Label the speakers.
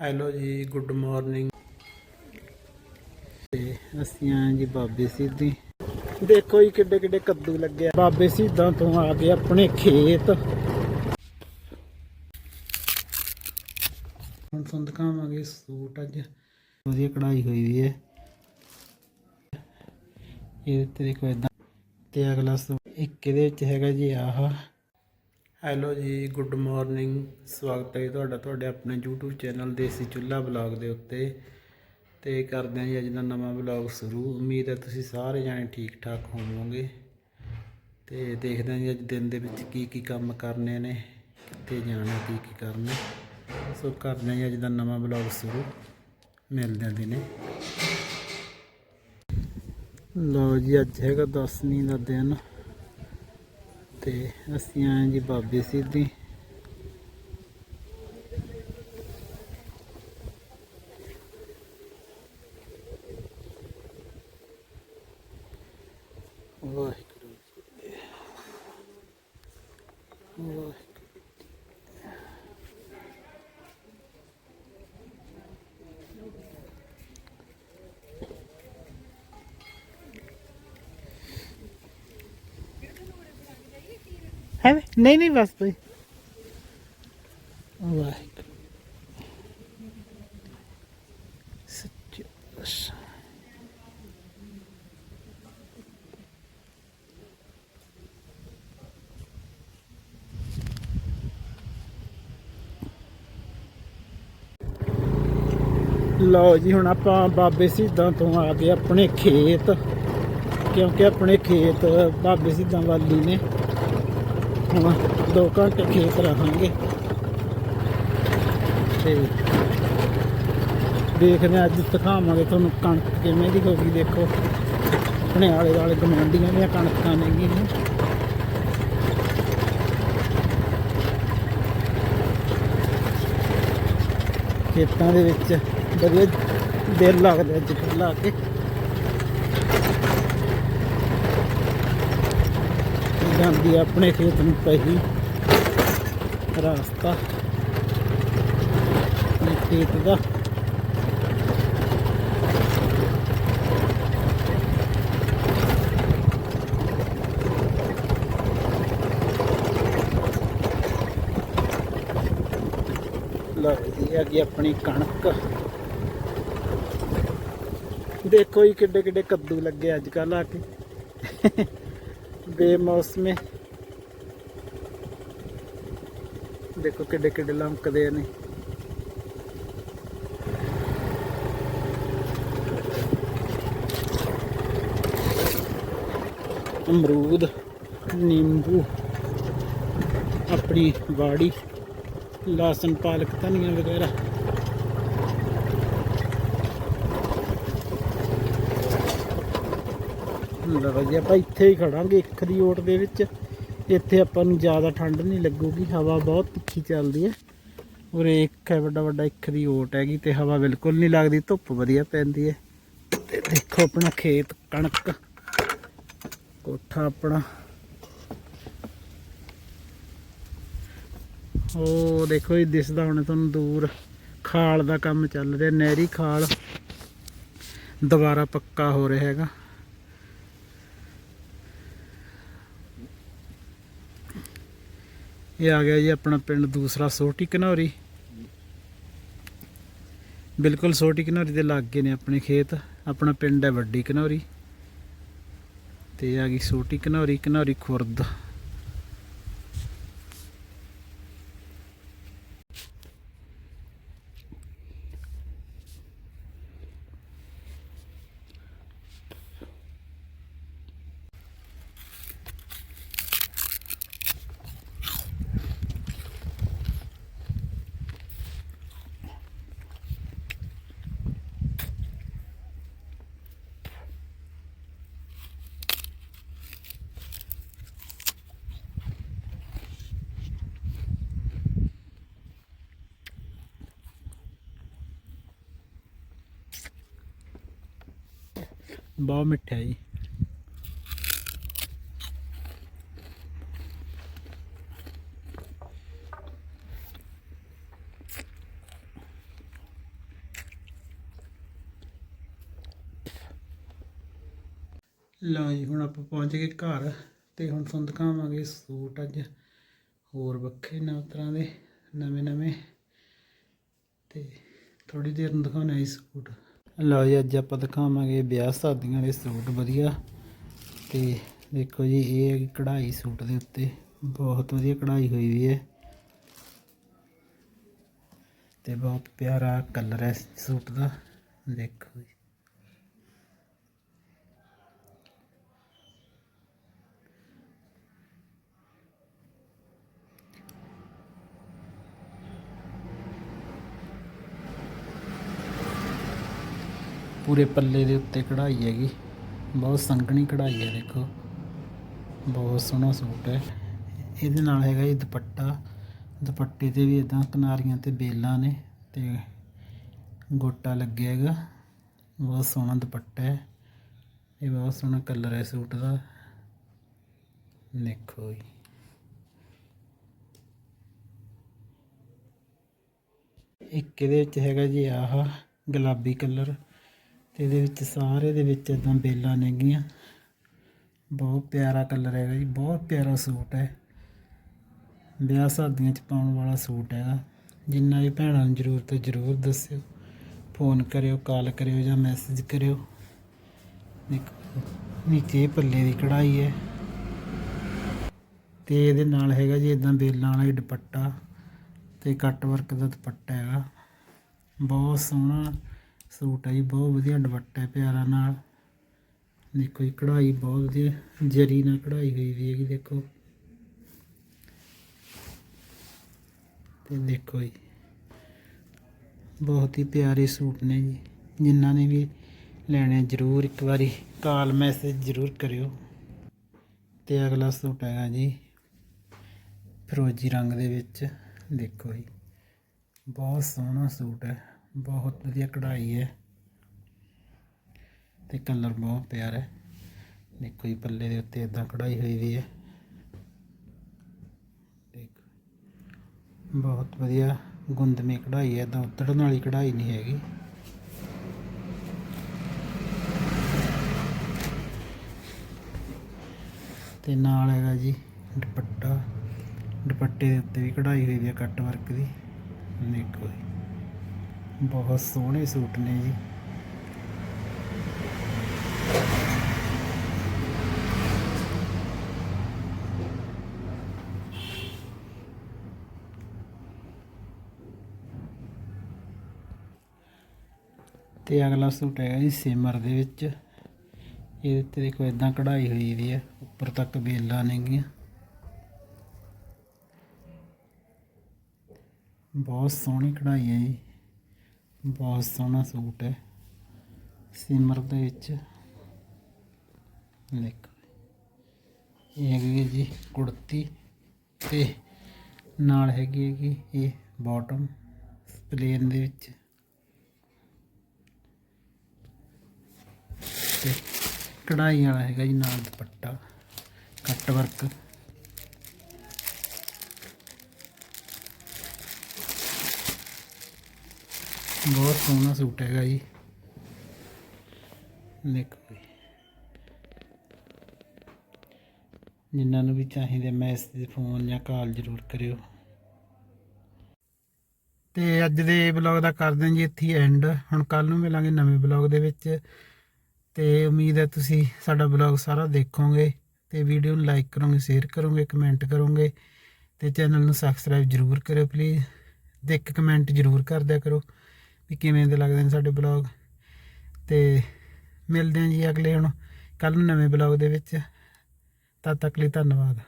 Speaker 1: Hello ਜੀ, good morning. ਤੇ ਅਸੀਂ ਆਂ ਜੀ ਬਾਬੇ ਸਿੱਧੀ। ਦੇਖੋ ਜੀ ਕਿੱਡੇ ਕਿੱਡੇ ਕੱਦੂ ਲੱਗੇ ਬਾਬੇ ਸਿੱਧਾਂ ਤੋਂ ਆ ਗਏ ਆਪਣੇ ਖੇਤ। ਹੁਣ ਤੁਹਾਨੂੰ ਦਿਖਾਵਾਂਗੇ ਸੂਟ ਅੱਜ। ਵਧੀਆ ਕਢਾਈ ਹੋਈ ਵੀ ਹੈ। ਇਹ ਤੇ ਦੇਖੋ ਇਦਾਂ ਤੇ ਅਗਲਾ ਸੂਟ ਇੱਕ ਇਹਦੇ ਵਿੱਚ ਹੈਗਾ ਜੀ ਆਹ। ਹੈਲੋ ਜੀ, ਗੁੱਡ ਮਾਰਨਿੰਗ। ਸਵਾਗਤ ਹੈ ਜੀ ਤੁਹਾਡਾ, ਤੁਹਾਡੇ ਆਪਣੇ YouTube ਚੈਨਲ ਦੇਸੀ ਚੁੱਲ੍ਹਾ ਬਲੌਗ ਦੇ ਉੱਤੇ। ਤੇ ਕਰਦੇ ਹਾਂ ਜੀ ਅੱਜ ਦਾ ਨਵਾਂ ਬਲੌਗ ਸ਼ੁਰੂ। ਉਮੀਦ ਹੈ ਤੁਸੀਂ ਸਾਰੇ ਜਾਣੇ ਠੀਕ ਠਾਕ ਹੋਵੋਗੇ। ਤੇ ਦੇਖਦੇ ਹਾਂ ਜੀ ਅੱਜ ਦਿਨ ਦੇ ਵਿੱਚ ਕੀ ਕੀ ਕੰਮ ਕਰਨੇ ਨੇ, ਕਿੱਥੇ ਜਾਣਾ ਕੀ ਕੀ ਕਰਨਾ। ਸੋ ਕਰਦੇ ਹਾਂ ਜੀ ਅੱਜ ਦਾ ਨਵਾਂ ਬਲੌਗ ਸ਼ੁਰੂ। ਮਿਲਦੇ ਹਾਂ ਦਿਨੇ। ਲਓ ਜੀ, ਅੱਜ ਹੈਗਾ 10ਵੀਂ ਦਾ ਦਿਨ। ਤੇ ਅਸੀਂ ਆਏ ਜੀ ਬਾਬੇ ਸਿੱਧੀ। ਵਾਹਿਗੁਰੂ ਜੀ। ਵਾਹਿਗੁਰੂ। ਹੈ ਨਹੀਂ ਨਹੀਂ ਬਸ ਭਾਈ ਵਾਹਿਗੁਰੂ ਸੱਚੇ ਪਾਤਸ਼ਾਹ ਲਓ ਜੀ ਹੁਣ ਆਪਾਂ ਬਾਬੇ ਸਿੱਧਾਂ ਤੋਂ ਆ ਗਏ ਆਪਣੇ ਖੇਤ ਕਿਉਂਕਿ ਆਪਣੇ ਖੇਤ ਬਾਬੇ ਸਿੱਧਾਂ ਵਾਲੀ ਨੇ। ਹੁਣ 2 ਘੰਟੇ ਖੇਤ ਰਹਾਂਗੇ। ਤੇ ਦੇਖਦੇ ਹਾਂ, ਅੱਜ ਦਿਖਾਵਾਂਗੇ ਤੁਹਾਨੂੰ ਕਣਕ ਕਿਵੇਂ ਦੀ ਹੋ ਦੇਖੋ, ਆਪਣੇ ਆਲੇ ਦੁਆਲੇ ਗਮੰਡੀਆਂ ਦੀਆਂ ਕਣਕਾਂ ਨੇਗੀਆਂ। ਖੇਤਾਂ ਦੇ ਵਿੱਚ ਵਧੀਆ ਦਿਲ ਲੱਗਦਾ ਅੱਜ ਲਾ ਕੇ। ਜਾਂਦੀ ਆ ਆਪਣੇ ਖੇਤ ਨੂੰ ਪਈ ਰਸਤਾ। ਆਪਣੇ ਖੇਤ ਦਾ। ਲਓ ਜੀ ਆਪਣੀ ਕਣਕ। ਦੇਖੋ ਜੀ ਕਿੱਡੇ ਕਿੱਡੇ ਕੱਦੂ ਲੱਗੇ ਅੱਜ ਕੱਲ ਆ ਕੇ। ਬੇਮੌਸਮੇ ਦੇਖੋ ਕਿੱਡੇ ਕਿੱਡੇ ਲਮਕਦੇ ਨੇ ਅਮਰੂਦ ਨਿੰਬੂ ਆਪਣੀ ਬਾੜੀ ਲਸਣ ਪਾਲਕ ਧਨੀਆ ਵਗੈਰਾ ਲਓ ਜੀ, ਆਪਾਂ ਇੱਥੇ ਹੀ ਖੜਾਂਗੇ ਇੱਕ ਦੀ ਓਟ ਦੇ ਵਿੱਚ। ਇੱਥੇ ਆਪਾਂ ਨੂੰ ਜ਼ਿਆਦਾ ਠੰਡ ਨਹੀਂ ਲੱਗੂਗੀ, ਹਵਾ ਬਹੁਤ ਤਿੱਖੀ ਚੱਲਦੀ ਹੈ। ਉਰੇ ਇੱਕ ਹੈ ਵੱਡਾ ਵੱਡਾ ਇੱਕ ਦੀ ਓਟ ਹੈਗੀ ਤੇ ਹਵਾ ਬਿਲਕੁਲ ਨਹੀਂ ਲੱਗਦੀ, ਧੁੱਪ ਵਧੀਆ ਪੈਂਦੀ ਹੈ। ਤੇ ਦੇਖੋ ਆਪਣਾ ਖੇਤ ਕਣਕ, ਕੋਠਾ ਆਪਣਾ। ਉਹ ਦੇਖੋ ਇਹ ਦਿਸਦਾ ਹੁਣ ਤੁਹਾਨੂੰ ਦੂਰ। ਖਾਲ ਦਾ ਕੰਮ ਚੱਲ ਰਿਹਾ, ਨਹਿਰੀ ਖਾਲ। ਦੁਬਾਰਾ ਪੱਕਾ ਹੋ ਰਿਹਾ ਹੈਗਾ। ਇਹ ਆ ਗਿਆ ਜੀ ਆਪਣਾ ਪਿੰਡ ਦੂਸਰਾ ਸੋਟੀ ਘਨੌਰੀ ਬਿਲਕੁਲ ਸੋਟੀ ਕਨੌਰੀ ਦੇ ਲਾਗੇ ਨੇ ਆਪਣੇ ਖੇਤ। ਆਪਣਾ ਪਿੰਡ ਹੈ ਵੱਡੀ ਕਨੌਰੀ। ਤੇ ਇਹ ਆ ਗਈ ਸੋਟੀ ਘਨੌਰੀ ਕਨੌਰੀ ਖੁਰਦ। ਬਹੁਤ ਮਿੱਠਾ ਜੀ। ਲਓ ਜੀ, ਹੁਣ ਆਪਾਂ ਪਹੁੰਚ ਗਏ ਘਰ ਤੇ ਹੁਣ ਤੁਹਾਨੂੰ ਦਿਖਾਵਾਂਗੇ ਸੂਟ ਅੱਜ। ਹੋਰ ਵੱਖਰੇ ਨਵ ਤਰ੍ਹਾਂ ਦੇ ਨਵੇਂ ਨਵੇਂ ਤੇ ਥੋੜੀ ਦੇਰ ਨੂੰ ਦਿਖਾਉਣਾ ਇਹ ਸੂਟ। ਲਓ ਜੀ, ਅੱਜ ਆਪਾਂ ਦਿਖਾਵਾਂਗੇ ਵਿਆਹ ਸ਼ਾਦੀਆਂ ਦੇ ਸੂਟ ਵਧੀਆ। ਤੇ ਦੇਖੋ ਜੀ, ਇਹ ਹੈ ਕਢਾਈ ਸੂਟ ਦੇ ਉੱਤੇ। ਬਹੁਤ ਵਧੀਆ ਕਢਾਈ ਹੋਈ ਵੀ ਹੈ। ਤੇ ਬਹੁਤ ਪਿਆਰਾ ਕਲਰ ਹੈ ਇਸ ਸੂਟ ਦਾ। ਦੇਖੋ ਜੀ। ਪੂਰੇ ਪੱਲੇ ਦੇ ਉੱਤੇ ਕਢਾਈ ਹੈਗੀ। ਬਹੁਤ ਸੰਘਣੀ ਕਢਾਈ ਹੈ, ਦੇਖੋ। ਬਹੁਤ ਸੋਹਣਾ ਸੂਟ ਹੈ। ਇਹਦੇ ਨਾਲ ਹੈਗਾ ਜੀ ਦੁਪੱਟਾ। ਦੁਪੱਟੇ ਤੇ ਵੀ ਇਦਾਂ ਕਿਨਾਰੀਆਂ ਤੇ ਬੇਲਾਂ ਨੇ ਤੇ ਗੋਟਾ ਲੱਗਿਆ ਹੈਗਾ। ਬਹੁਤ ਸੋਹਣਾ ਦੁਪੱਟਾ ਹੈ। ਇਹ ਬਹੁਤ ਸੋਹਣਾ ਕਲਰ ਹੈ ਸੂਟ ਦਾ। ਦੇਖੋ ਜੀ। ਇੱਕ ਇਹਦੇ ਵਿੱਚ ਹੈਗਾ ਜੀ ਆਹ ਗੁਲਾਬੀ ਕਲਰ। ਤੇ ਇਹਦੇ ਵਿੱਚ, ਸਾਰੇ ਦੇ ਵਿੱਚ ਇਦਾਂ ਬੇਲਾਂ ਨੇਗੀਆਂ। ਬਹੁਤ ਪਿਆਰਾ ਕਲਰ ਹੈਗਾ ਜੀ, ਬਹੁਤ ਪਿਆਰਾ ਸੂਟ ਹੈ। ਵਿਆਹ ਸ਼ਾਦੀਆਂ 'ਚ ਪਾਉਣ ਵਾਲਾ ਸੂਟ ਹੈਗਾ। ਜਿੰਨਾ ਵੀ ਭੈਣਾਂ ਨੂੰ ਜ਼ਰੂਰਤ ਹੈ, ਜ਼ਰੂਰ ਦੱਸਿਓ। ਫੋਨ ਕਰਿਓ, ਕਾਲ ਕਰਿਓ ਜਾਂ ਮੈਸੇਜ ਕਰਿਓ। ਨੀਚੇ ਪੱਲੇ ਦੀ ਕਢਾਈ ਹੈ। ਤੇ ਇਹਦੇ ਨਾਲ ਹੈਗਾ ਜੀ ਇਦਾਂ ਬੇਲਾਂ ਵਾਲਾ ਹੀ ਦੁਪੱਟਾ ਤੇ ਕੱਟ ਵਰਕ ਦਾ ਦੁਪੱਟਾ ਹੈਗਾ। ਬਹੁਤ ਸੋਹਣਾ ਸੂਟ ਹੈ ਜੀ, ਬਹੁਤ ਵਧੀਆ ਦੁਪੱਟਾ ਹੈ ਪਿਆਰਾ ਨਾਲ। ਦੇਖੋ ਜੀ, ਕਢਾਈ ਬਹੁਤ ਵਧੀਆ, ਜਰੀ ਨਾਲ ਕਢਾਈ ਹੋਈ ਵੀ ਹੈਗੀ, ਦੇਖੋ। ਤੇ ਦੇਖੋ ਜੀ, ਬਹੁਤ ਹੀ ਪਿਆਰੇ ਸੂਟ ਨੇ ਜੀ, ਜਿਨ੍ਹਾਂ ਨੇ ਵੀ ਲੈਣੇ ਜ਼ਰੂਰ ਇੱਕ ਵਾਰੀ, ਕਾਲ ਮੈਸੇਜ ਜ਼ਰੂਰ ਕਰਿਓ। ਤੇ ਅਗਲਾ ਸੂਟ ਹੈਗਾ ਜੀ, ਫਿਰੋਜ਼ੀ ਰੰਗ ਦੇ ਵਿੱਚ, ਦੇਖੋ ਜੀ, ਬਹੁਤ ਸੋਹਣਾ ਸੂਟ ਹੈ। ਬਹੁਤ ਵਧੀਆ ਕਢਾਈ ਹੈ। ਤੇ ਕਲਰ ਬਹੁਤ ਪਿਆਰਾ ਹੈ। ਦੇਖੋ ਜੀ, ਪੱਲੇ ਦੇ ਉੱਤੇ ਇਦਾਂ ਕਢਾਈ ਹੋਈ ਵੀ ਹੈ। ਦੇਖੋ, ਬਹੁਤ ਵਧੀਆ ਗੁੰਦਮੀ ਕਢਾਈ ਹੈ। ਇਦਾਂ ਉਤੜਨ ਵਾਲੀ ਕਢਾਈ ਨਹੀਂ ਹੈਗੀ। ਤੇ ਨਾਲ ਹੈਗਾ ਜੀ ਦੁਪੱਟਾ। ਦੁਪੱਟੇ ਦੇ ਉੱਤੇ ਵੀ ਕਢਾਈ ਹੋਈ ਹੈ, ਕੱਟ ਵਰਕ ਦੀ। ਦੇਖੋ ਜੀ। ਬਹੁਤ ਸੋਹਣੇ ਸੂਟ ਨੇ ਜੀ। ਤੇ ਅਗਲਾ ਸੂਟ ਹੈਗਾ ਜੀ ਸਿਮਰ ਦੇ ਵਿੱਚ। ਇਹਦੇ ਤੇ ਦੇਖੋ ਇਦਾਂ ਕਢਾਈ ਹੋਈ ਵੀ ਹੈ ਉੱਪਰ ਤੱਕ ਬੇਲਾਂ ਨੇਗੀਆਂ ਬਹੁਤ ਸੋਹਣੀ ਕਢਾਈ ਹੈ ਜੀ। ਬਹੁਤ ਸੋਹਣਾ ਸੂਟ ਹੈ। ਸਿਮਰ ਦੇ ਵਿੱਚ। ਦੇਖੋ। ਇਹ ਹੈਗੀ ਹੈ ਜੀ ਕੁੜਤੀ ਤੇ ਨਾਲ ਹੈਗੀ ਹੈਗੀ ਇਹ ਬਾਟਮ ਪਲੇਨ ਦੇ ਵਿੱਚ। ਤੇ ਕਢਾਈ ਵਾਲਾ ਹੈਗਾ ਜੀ ਨਾਲ ਦੁਪੱਟਾ। ਕੱਟ ਵਰਕ ਬਹੁਤ ਸੋਹਣਾ ਸੂਟ ਹੈਗਾ ਜੀ। ਦੇਖੋ। ਜੀ ਜਿਨ੍ਹਾਂ ਨੂੰ ਵੀ ਚਾਹੀਦੇ ਮੈਸੇਜ ਫੋਨ ਜਾਂ ਕਾਲ ਜ਼ਰੂਰ ਕਰਿਓ। ਤੇ ਅੱਜ ਦੇ ਬਲੌਗ ਦਾ ਕਰਦੇ ਹਾਂ ਜੀ ਇੱਥੇ ਐਂਡ ਹੁਣ ਕੱਲ ਨੂੰ ਮਿਲਾਂਗੇ ਨਵੇਂ ਬਲੌਗ ਦੇ ਵਿੱਚ। ਤੇ ਉਮੀਦ ਹੈ ਤੁਸੀਂ ਸਾਡਾ ਬਲੌਗ ਸਾਰਾ ਦੇਖੋਗੇ ਤੇ ਵੀਡੀਓ ਨੂੰ ਲਾਈਕ ਕਰੋਗੇ ਸ਼ੇਅਰ ਕਰੋਗੇ ਕਮੈਂਟ ਕਰੋਗੇ ਤੇ ਚੈਨਲ ਨੂੰ ਸਬਸਕ੍ਰਾਈਬ ਜ਼ਰੂਰ ਕਰਿਓ ਪਲੀਜ਼ ਤੇ ਇੱਕ ਕਮੈਂਟ ਜ਼ਰੂਰ ਕਰ ਦਿਆ ਕਰੋ। ਵੀ ਕਿਵੇਂ ਦੇ ਲੱਗਦੇ ਨੇ ਸਾਡੇ ਬਲੌਗ। ਤੇ ਮਿਲਦੇ ਹਾਂ ਜੀ ਅਗਲੇ ਹੁਣ ਕੱਲ ਨੂੰ ਨਵੇਂ ਬਲੌਗ ਦੇ ਵਿੱਚ। ਤਦ ਤੱਕ ਲਈ ਧੰਨਵਾਦ।